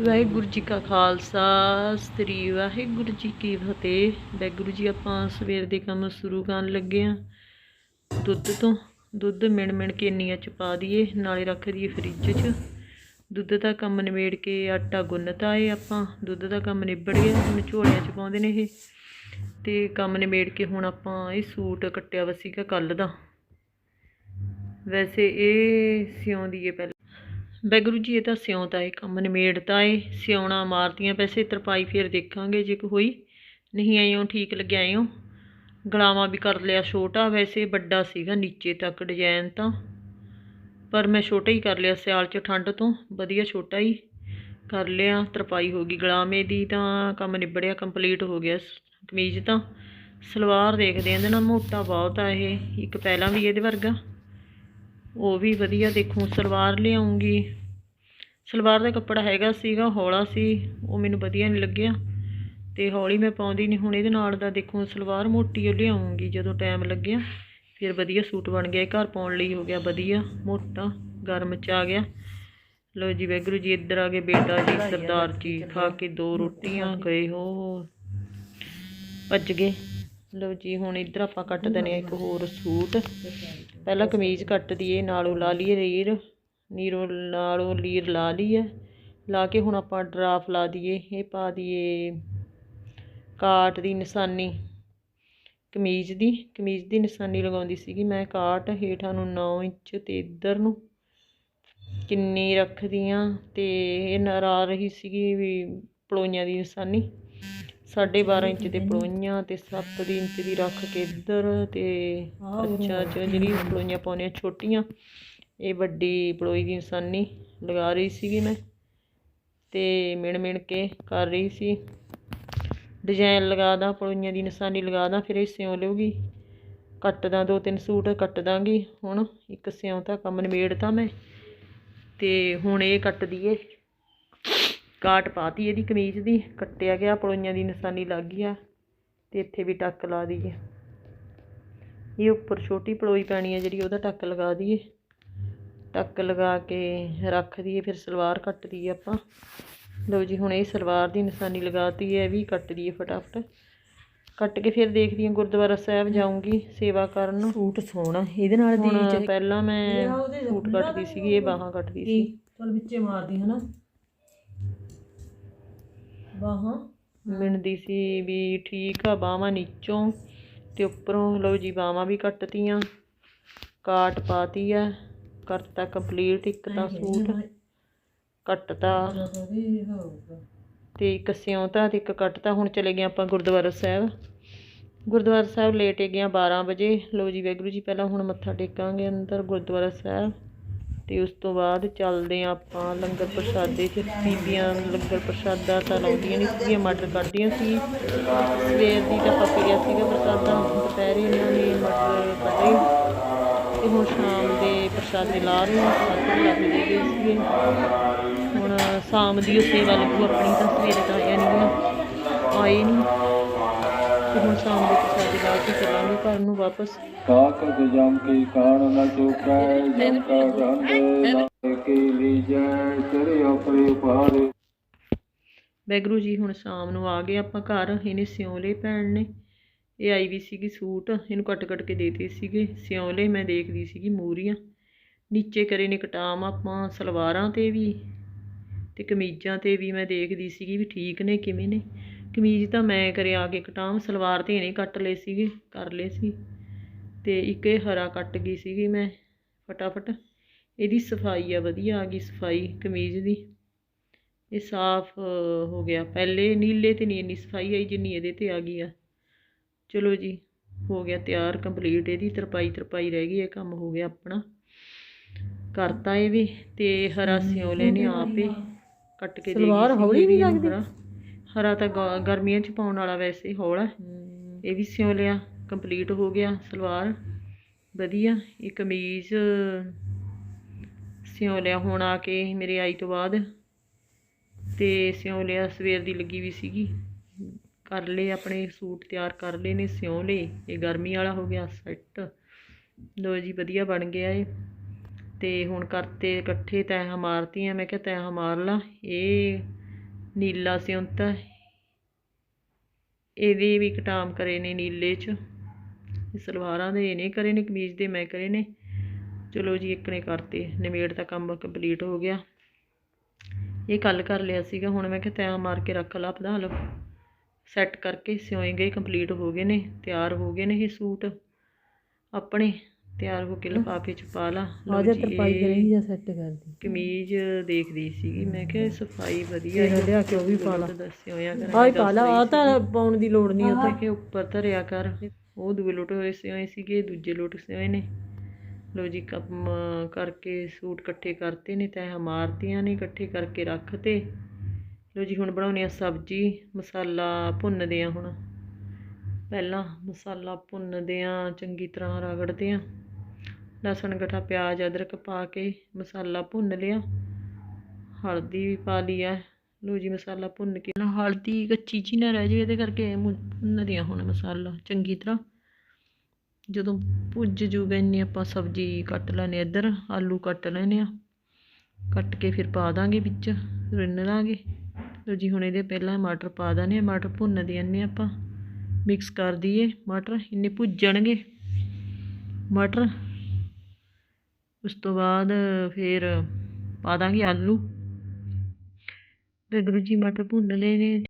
ਵਾਹਿਗੁਰੂ ਜੀ ਕਾ ਖਾਲਸਾ, ਸ੍ਰੀ ਵਾਹਿਗੁਰੂ ਜੀ ਕੀ ਫਤਿਹ। ਵਾਹਿਗੁਰੂ ਜੀ, ਆਪਾਂ ਸਵੇਰ ਦੇ ਕੰਮ ਸ਼ੁਰੂ ਕਰਨ ਲੱਗੇ ਆ ਦੁੱਧ ਤੋਂ, ਦੁੱਧ ਮਿਣ ਮਿਣ ਕੇ ਇੰਨੀਆਂ ਚ ਪਾ ਦਈਏ, ਨਾਲੇ ਰੱਖ ਦਈਏ ਫਰਿੱਜ 'ਚ। ਦੁੱਧ ਦਾ ਕੰਮ ਨਿਬੇੜ ਕੇ ਆਟਾ ਗੁੰਨਤਾ ਏ ਆਪਾਂ। ਦੁੱਧ ਦਾ ਕੰਮ ਨਿਬੜ ਗਿਆ, ਹੁਣ ਝੋਲਿਆਂ 'ਚ ਪਾਉਂਦੇ ਨੇ ਇਹ। ਤੇ ਕੰਮ ਨਿਬੇੜ ਕੇ ਹੁਣ ਆਪਾਂ ਇਹ ਸੂਟ ਕੱਟਿਆ ਵਾ ਸੀਗਾ ਕੱਲ ਦਾ। ਵੈਸੇ ਇਹ ਸਿਉਂਦੀ ਏ ਪਹਿਲਾਂ। ਵਾਹਿਗੁਰੂ ਜੀ, ਇਹ ਤਾਂ ਸਿਉਂਤਾ ਏ ਕੰਮ ਨਿਮੇੜਤਾ ਏ ਸਿਉਣਾ ਮਾਰਦੀਆਂ ਵੈਸੇ ਤਰਪਾਈ ਫੇਰ ਦੇਖਾਂਗੇ ਜੇ ਕੋਈ ਹੋਈ। ਨਹੀਂ ਆਇਓ ਠੀਕ ਲੱਗਿਆ ਆਇਓ ਗਲਾਵਾਂ ਵੀ ਕਰ ਲਿਆ ਛੋਟਾ, ਵੈਸੇ ਵੱਡਾ ਸੀਗਾ ਨੀਚੇ ਤੱਕ ਡਿਜ਼ਾਈਨ ਤਾਂ। ਪਰ ਮੈਂ ਛੋਟਾ ਹੀ ਕਰ ਲਿਆ, ਸਿਆਲ 'ਚ ਠੰਡ ਤੋਂ। ਵਧੀਆ ਛੋਟਾ ਹੀ ਕਰ ਲਿਆ, ਤਰਪਾਈ ਹੋ ਗਈ ਗਲਾਮੇ ਦੀ ਤਾਂ ਕੰਮ ਨਿਬੜਿਆ ਕੰਪਲੀਟ ਹੋ ਗਿਆ ਕਮੀਜ਼ ਤਾਂ। ਸਲਵਾਰ ਦੇਖਦੇ ਆਂ ਇਹਦੇ ਨਾਲ, ਮੋਟਾ ਬਹੁਤ ਆ ਇਹ। ਇੱਕ ਪਹਿਲਾਂ ਵੀ ਇਹਦੇ ਵਰਗਾ। ਉਹ ਵੀ ਵਧੀਆ ਦੇਖੋ ਸਲਵਾਰ ਲਿਆਉਂਗੀ। ਸਲਵਾਰ ਦਾ ਕੱਪੜਾ ਹੈਗਾ ਸੀਗਾ ਹੌਲਾ ਸੀ ਉਹ ਮੈਨੂੰ ਵਧੀਆ ਨਹੀਂ ਲੱਗਿਆ। ਤੇ ਹੌਲੀ ਮੈਂ ਪਾਉਂਦੀ ਨਹੀਂ ਹੁਣ ਇਹਦੇ ਨਾਲ ਦਾ ਦੇਖੋ ਸਲਵਾਰ ਮੋਟੀ ਉਹ ਲਿਆਉਂਗੀ ਜਦੋਂ ਟਾਈਮ ਲੱਗਿਆ। ਫਿਰ ਵਧੀਆ ਸੂਟ ਬਣ ਗਿਆ ਘਰ ਪਾਉਣ ਲਈ ਹੋ ਗਿਆ ਵਧੀਆ ਮੋਟਾ ਗਰਮ ਚ ਆ ਗਿਆ। ਲੋ ਜੀ ਵੈਗਰੂ ਜੀ ਇੱਧਰ ਆ ਗਏ ਬੇਟਾ ਜੀ ਸਰਦਾਰ ਜੀ ਖਾ ਕੇ ਦੋ ਰੋਟੀਆਂ ਗਏ ਹੋ। ਭੱਜ ਗਏ। ਲਓ ਜੀ ਹੁਣ ਇੱਧਰ ਆਪਾਂ ਕੱਟ ਦਨੇ ਇੱਕ ਹੋਰ ਸੂਟ। ਪਹਿਲਾਂ ਕਮੀਜ਼ ਕੱਟ ਦਈਏ ਨਾਲੋਂ ਲਾ ਲਈਏ ਰੀਰ ਨੀਰੋ ਨਾਲੋਂ ਲੀਰ ਲਾ ਲਈ ਹੈ ਲਾ ਕੇ ਹੁਣ ਆਪਾਂ ਡਰਾਫ ਲਾ ਦਈਏ ਇਹ ਪਾ ਦਈਏ ਕਾਟ ਦੀ ਨਿਸ਼ਾਨੀ। ਕਮੀਜ਼ ਦੀ ਕਮੀਜ਼ ਦੀ ਨਿਸ਼ਾਨੀ ਲਗਾਉਂਦੀ ਸੀਗੀ ਮੈਂ ਕਾਟ ਹੇਠਾਂ ਨੂੰ 9 ਇੰਚ ਤੇ ਇੱਧਰ ਨੂੰ ਕਿੰਨੀ ਰੱਖਦੀ ਆ ਤੇ ਇਹ ਨਰਾ ਰਹੀ ਸੀਗੀ ਵੀ ਪਲੋਈਆਂ ਦੀ ਨਿਸ਼ਾਨੀ। ਸਾਢੇ 12 ਇੰਚ ਦੇ ਪਲੋਈਆਂ ਤੇ 7 ਇੰਚ ਦੀ ਰੱਖ ਕੇ ਇੱਧਰ ਤੇ ਅੱਛਾ ਅੱਛਾ ਜਿਹੜੀ ਪਲੋਈਆਂ ਪਾਉਣੀਆਂ ਛੋਟੀਆਂ ਇਹ ਵੱਡੀ ਪਲੋਈ ਦੀ ਨਿਸ਼ਾਨੀ ਲਗਾ ਰਹੀ ਸੀਗੀ ਮੈਂ ਤੇ ਮਿਣ ਮਿਣ ਕੇ ਕਰ ਰਹੀ ਸੀ। ਡਿਜ਼ਾਈਨ ਲਗਾਦਾ ਪਲੋਈਆਂ ਦੀ ਨਿਸ਼ਾਨੀ ਲਗਾਦਾ ਫਿਰ ਇਹ ਸਿਉਂ ਲਊਗੀ। ਕੱਟਦਾ ਦੋ ਤਿੰਨ ਸੂਟ ਕੱਟ ਦਾਂਗੀ। ਹੁਣ ਇੱਕ ਸਿਉਂ ਤਾਂ ਕੰਮ ਨਿਬੇੜਤਾ ਮੈਂ ਤੇ ਹੁਣ ਇਹ ਕੱਟ ਦਈਏ ਕਾਟ ਪਾਤੀ ਇਹਦੀ ਕਮੀਜ਼ ਦੀ ਕੱਟਿਆ ਗਿਆ ਪਲੋਈਆਂ ਦੀ ਨਿਸ਼ਾਨੀ ਲੱਗ ਗਈ ਆ ਤੇ ਇੱਥੇ ਵੀ ਟੱਕ ਲਾ ਦਈਏ। ਇਹ ਉੱਪਰ ਛੋਟੀ ਪਲੋਈ ਪੈਣੀ ਹੈ ਜਿਹੜੀ ਉਹਦਾ ਟੱਕ ਲਗਾ ਦਈਏ। ਟੱਕ ਲਗਾ ਕੇ ਰੱਖ ਦਈਏ ਫਿਰ ਸਲਵਾਰ ਕੱਟ ਦਈਏ ਆਪਾਂ। ਲਓ ਜੀ ਹੁਣ ਇਹ ਸਲਵਾਰ ਦੀ ਨਿਸ਼ਾਨੀ ਲਗਾਤੀ ਹੈ ਇਹ ਵੀ ਕੱਟ ਦਈਏ ਫਟਾਫਟ। ਕੱਟ ਕੇ ਫਿਰ ਦੇਖਦੀ ਹਾਂ ਗੁਰਦੁਆਰਾ ਸਾਹਿਬ ਜਾਊਂਗੀ ਸੇਵਾ ਕਰਨ ਸੂਟ ਸੋਹਣਾ ਇਹਦੇ ਨਾਲ ਦੀ ਪਹਿਲਾਂ ਮੈਂ ਸੂਟ ਕੱਟਦੀ ਸੀਗੀ ਇਹ ਬਾਹਾਂ ਕੱਟਦੀ ਸੀ। ਚਲ ਵਿੱਚੇ ਮਾਰਦੀ ਹਨਾ? ਬਾਹਾਂ ਮਿਣਦੀ ਸੀ ਵੀ ਠੀਕ ਆ ਬਾਹਾਂ ਨੀਚੋਂ ਤੇ ਉੱਪਰੋਂ ਲਓ ਜੀ ਬਾਹਾਂ ਵੀ ਕੱਟਤੀਆਂ ਕਾਟ ਪਾਤੀ ਆ ਕਰਤਾ ਕੰਪਲੀਟ ਇੱਕ ਤਾਂ ਸੂਟ ਕੱਟਤਾ। ਤੇ ਇੱਕ ਸਿਉਂਤਾ ਤੇ ਇੱਕ ਕੱਟਤਾ ਹੁਣ ਚਲੇ ਗਏ ਆਪਾਂ ਗੁਰਦੁਆਰਾ ਸਾਹਿਬ। ਗੁਰਦੁਆਰਾ ਸਾਹਿਬ ਲੇਟ ਗਏ ਆ 12 ਵਜੇ। ਲਓ ਜੀ ਵਾਹਿਗੁਰੂ ਜੀ ਪਹਿਲਾਂ ਹੁਣ ਮੱਥਾ ਟੇਕਾਂਗੇ ਅੰਦਰ ਗੁਰਦੁਆਰਾ ਸਾਹਿਬ। ਤੇ ਉਸ ਤੋਂ ਬਾਅਦ ਚੱਲਦੇ ਆ ਆਪਾਂ ਲੰਗਰ ਪ੍ਰਸ਼ਾਦੇ ਚ। ਬੀਬੀਆਂ ਲੰਗਰ ਪ੍ਰਸ਼ਾਦਾ ਤਾਂ ਲਾਉਂਦੀਆਂ ਨਹੀਂ ਸੀਗੀਆਂ, ਮਟਰ ਕੱਢਦੀਆਂ ਸੀ। ਸਵੇਰ ਦੀ ਤਾਂ ਪੱਕ ਗਿਆ ਸੀਗਾ ਪ੍ਰਸ਼ਾਦਾ, ਦੁਪਹਿਰੇ ਇਹਨਾਂ ਨੇ ਮਟਰ ਕੱਢੇ। ਤੇ ਹੁਣ ਸ਼ਾਮ ਦੇ ਪ੍ਰਸ਼ਾਦੇ ਲਾ ਰਹੇ ਆ ਸੱਤ ਲੱਗ ਗਏ ਸੀਗੇ। ਹੁਣ ਸ਼ਾਮ ਦੀ ਸੇਵਾ ਲੱਗੂ ਆਪਣੀ ਤਾਂ ਸਵੇਰੇ ਤਾਂ ਆਇਆ ਨਹੀਂ ਆਏ ਨਹੀਂ ਤੇ ਹੁਣ ਸ਼ਾਮ ਦੇ ਲਾ ਕੇ ਚੱਲਾਂਗੇ ਘਰ ਨੂੰ ਵਾਪਸ ਕਾਕਤ ਜਮ ਕੀ ਕਾਣ ਨ ਚੁਕੈ ਜਮ ਕਾ ਗੰਧ ਲਾ ਕੀ ਲੀਜੈ ਤੇਰੇ ਆਪਰੇ ਪਾਰੇ ਵੈਗਰੂ ਜੀ ਹੁਣ ਸ਼ਾਮ ਨੂੰ ਆ ਗਏ ਆਪਾਂ ਘਰ ਇਹਨੇ ਸਿਉਂਲੇ ਭੈਣ ਨੇ। ਇਹ ਆਈ ਵੀ ਸੀਗੀ ਸੂਟ ਇਹਨੂੰ ਕੱਟ ਕੱਟ ਕੇ ਦੇਤੇ ਸੀਗੇ। ਸਿਉਂਲੇ ਮੈਂ ਦੇਖਦੀ ਸੀਗੀ ਮੂਰੀਆਂ। ਨੀਚੇ ਕਰੇ ਨੇ ਕਟਾਮ ਆਪਾਂ ਸਲਵਾਰਾਂ ਤੇ ਵੀ ਤੇ ਕਮੀਜ਼ਾਂ ਤੇ ਵੀ ਮੈਂ ਦੇਖਦੀ ਸੀਗੀ ਵੀ ਠੀਕ ਨੇ ਕਿਵੇਂ ਨੇ। ਕਮੀਜ਼ ਤਾਂ ਮੈਂ ਕਰੇ ਆ ਕੇ ਕਟਾਮ ਸਲਵਾਰ ਤੇ ਇਹਨੇ ਕੱਟ ਲਏ ਸੀਗੇ ਕਰ ਲਏ ਸੀ। ਤੇ ਇੱਕ ਇਹ ਹਰਾ ਕੱਟ ਗਈ ਸੀਗੀ ਮੈਂ ਫਟਾਫਟ। ਇਹਦੀ ਸਫ਼ਾਈ ਆ ਵਧੀਆ ਆ ਗਈ ਸਫ਼ਾਈ ਕਮੀਜ਼ ਦੀ। ਇਹ ਸਾਫ਼ ਹੋ ਗਿਆ। ਪਹਿਲੇ ਨੀਲੇ ਤੇ ਨਹੀਂ ਇੰਨੀ ਸਫ਼ਾਈ ਆਈ ਜਿੰਨੀ ਇਹਦੇ ਤੇ ਆ ਗਈ ਆ। ਚਲੋ ਜੀ ਹੋ ਗਿਆ ਤਿਆਰ ਕੰਪਲੀਟ। ਇਹਦੀ ਤਰਪਾਈ ਤਰਪਾਈ ਰਹਿ ਗਈ ਇਹ ਕੰਮ ਹੋ ਗਿਆ ਆਪਣਾ। ਕਰਤਾ ਇਹ ਵੀ ਤੇ ਹਰਾ ਸਿਉਲੇ ਨੇ ਆਪੇ ਕੱਟ ਕੇ ਦੇ ਸਲਵਾਰ ਹੌਲੀ ਨਹੀਂ ਲੱਗਦੀ? ਹਰਾ ਤਾਂ ਗ- ਗਰਮੀਆਂ ਚ ਪਾਉਣ ਵਾਲਾ ਵੈਸੇ ਹੌਲਾ ਇਹ ਵੀ ਸਿਉ ਲਿਆ ਕੰਪਲੀਟ ਹੋ ਗਿਆ ਸਲਵਾਰ। ਵਧੀਆ ਇਹ ਕਮੀਜ਼ ਸਿਉ ਲਿਆ ਹੁਣ ਆ ਕੇ ਮੇਰੇ ਆਈ ਤੋਂ ਬਾਅਦ। ਤੇ ਸਿਉ ਲਿਆ ਸਵੇਰ ਦੀ ਲੱਗੀ ਵੀ ਸੀਗੀ। ਕਰ ਲਏ ਆਪਣੇ ਸੂਟ ਤਿਆਰ ਕਰ ਲਏ ਨੇ ਸਿਉ ਲਏ। ਇਹ ਗਰਮੀ ਵਾਲਾ ਹੋ ਗਿਆ ਸੈੱਟ। ਲੋ ਜੀ ਵਧੀਆ ਬਣ ਗਿਆ ਇਹ। ਤੇ ਹੁਣ ਕਰਤੇ ਇਕੱਠੇ ਤੈਹਾਂ ਮਾਰਤੀਆਂ ਮੈਂ ਕਿਹਾ ਤੈਹਾਂ ਮਾਰ ਲਾ। ਇਹ ਨੀਲਾ ਸਿਉਂਤਾ ਇਹਦੇ ਵੀ ਕਟਾਮ ਕਰੇ ਨੇ ਨੀਲੇ 'ਚ। ਸਲਵਾਰਾਂ ਦੇ ਇਹਨੇ ਕਰੇ ਨੇ, ਕਮੀਜ਼ ਦੇ ਮੈਂ ਕਰੇ ਨੇ। ਚਲੋ ਜੀ, ਇੱਕ ਨੇ ਕਰਤੇ, ਨਿਮੇੜ ਦਾ ਕੰਮ ਕੰਪਲੀਟ ਹੋ ਗਿਆ। ਇਹ ਕੱਲ ਕਰ ਲਿਆ ਸੀਗਾ, ਹੁਣ ਮੈਂ ਕਿਹਾ ਤੈਅ ਮਾਰ ਕੇ ਰੱਖ ਲਾ ਆਪਦਾ ਹਲ ਸੈੱਟ ਕਰਕੇ ਸਿਉਏ ਗਏ ਕੰਪਲੀਟ ਹੋ ਗਏ ਨੇ, ਤਿਆਰ ਹੋ ਗਏ ਨੇ ਇਹ ਸੂਟ। ਆਪਣੇ ਤਿਆਰ ਹੋ ਕੇ ਲਿਫਾਫੇ ਚ ਪਾ ਲਾ। ਲਓ ਜਾ ਤਰਪਾਈ ਕਰੇਗੀ ਜਾਂ ਸੈੱਟ ਕਰਦੀ ਕਮੀਜ਼ ਦੇਖਦੀ ਸੀਗੀ। ਮੈਂ ਕਿਹਾ ਸਫ਼ਾਈ ਵਧੀਆ ਤੇਰਾ ਲਿਆ ਕੇ ਉਹ ਵੀ ਪਾ ਲਾ। ਦੱਸਿਓ ਹੋਇਆ ਆਹ ਹੀ ਪਾ ਲਾ। ਆ ਤਾਂ ਪਾਉਣ ਦੀ ਲੋੜ ਨਹੀਂ ਉੱਤੇ ਕਿ ਉੱਪਰ ਧਰਿਆ ਕਰ। ਉਹ ਦੂਏ ਲੋਟ ਹੋਏ ਸਿਓਏ ਸੀਗੇ ਦੂਜੇ ਲੋਟ ਸਿਓਏ ਨੇ। ਲੋ ਜੀ ਕੰਮ ਕਰਕੇ ਸੂਟ ਇਕੱਠੇ ਕਰਤੇ ਨੇ ਤੈਂ ਮਾਰਤੀਆਂ ਨੇ ਇਕੱਠੇ ਕਰਕੇ ਰੱਖਤੇ। ਲੋ ਜੀ ਹੁਣ ਬਣਾਉਣੀ ਆ ਸਬਜ਼ੀ। ਮਸਾਲਾ ਭੁੰਨਦੇ ਆ ਹੁਣ। ਪਹਿਲਾਂ ਮਸਾਲਾ ਭੁੰਨਦੇ ਆ ਚੰਗੀ ਤਰ੍ਹਾਂ ਰਗੜਦੇ ਆ। ਲਸਣ, ਗਠਾ, ਪਿਆਜ਼, ਅਦਰਕ ਪਾ ਕੇ ਮਸਾਲਾ ਭੁੰਨ ਲਿਆ। ਹਲਦੀ ਵੀ ਪਾ ਲਈ ਆ। ਲੋ ਜੀ, ਮਸਾਲਾ ਭੁੰਨ ਕੇ ਨਾ ਹਲਦੀ ਕੱਚੀ ਜੀ ਨਾ ਰਹਿ ਜਾਵੇ, ਇਹਦੇ ਕਰਕੇ ਮੁ- ਭੁੰਨਦੇ ਹੁਣ ਮਸਾਲਾ ਚੰਗੀ ਤਰ੍ਹਾਂ। ਜਦੋਂ ਭੁੱਜ ਜੂਗਾ, ਇੰਨੀ ਆਪਾਂ ਸਬਜ਼ੀ ਕੱਟ ਲੈਣੇ ਇੱਧਰ, ਆਲੂ ਕੱਟ ਲੈਣੇ ਆ। ਕੱਟ ਕੇ ਫਿਰ ਪਾ ਦਾਂਗੇ ਵਿੱਚ, ਰਿੰਨ ਲਾਂਗੇ। ਲੋ ਜੀ, ਹੁਣ ਇਹਦੇ ਪਹਿਲਾਂ ਮਟਰ ਪਾ ਦਾਂਗੇ ਮਟਰ ਭੁੰਨ ਦਿੰਨੇ ਆਪਾਂ। ਮਿਕਸ ਕਰ ਦਈਏ ਮਟਰ, ਇੰਨੇ ਭੁੱਜਣਗੇ ਮਟਰ ਉਸ ਤੋਂ ਬਾਅਦ ਫਿਰ ਪਾ ਦਾਂਗੇ ਆਲੂ। ਬੇਗਰੂ ਜੀ ਮਟਰ ਭੁੰਨ ਲਏ ਨੇ।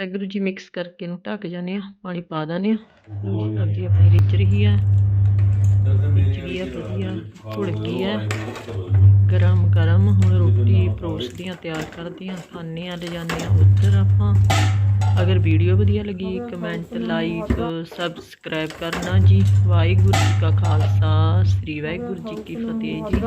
ਵਾਹਿਗੁਰੂ ਜੀ ਮਿਕਸ ਕਰਕੇ ਇਹਨੂੰ ਢੱਕ ਜਾਂਦੇ ਆ ਪਾਣੀ ਪਾ ਦਿੰਦੇ ਆ ਸਬਜ਼ੀ ਆਪਣੀ ਰਿੱਝ ਰਹੀ ਆ ਰਿੱਝ ਗਈ ਆ ਵਧੀਆ ਗਈ ਆ ਗਰਮ ਗਰਮ ਹੁਣ ਰੋਟੀ ਪਰੋਸਦੀਆਂ ਤਿਆਰ ਕਰਦੀਆਂ ਖਾਣੇ ਆ ਲਿਜਾਂਦੇ ਆ ਉੱਧਰ ਆਪਾਂ ਅਗਰ ਵੀਡੀਓ ਵਧੀਆ ਲੱਗੀ ਕਮੈਂਟ ਲਾਈਕ ਸਬਸਕ੍ਰਾਈਬ ਕਰਨਾ ਜੀ। ਵਾਹਿਗੁਰੂ ਜੀ ਕਾ ਖਾਲਸਾ ਸ੍ਰੀ ਵਾਹਿਗੁਰੂ ਜੀ ਕੀ ਫਤਿਹ ਜੀ।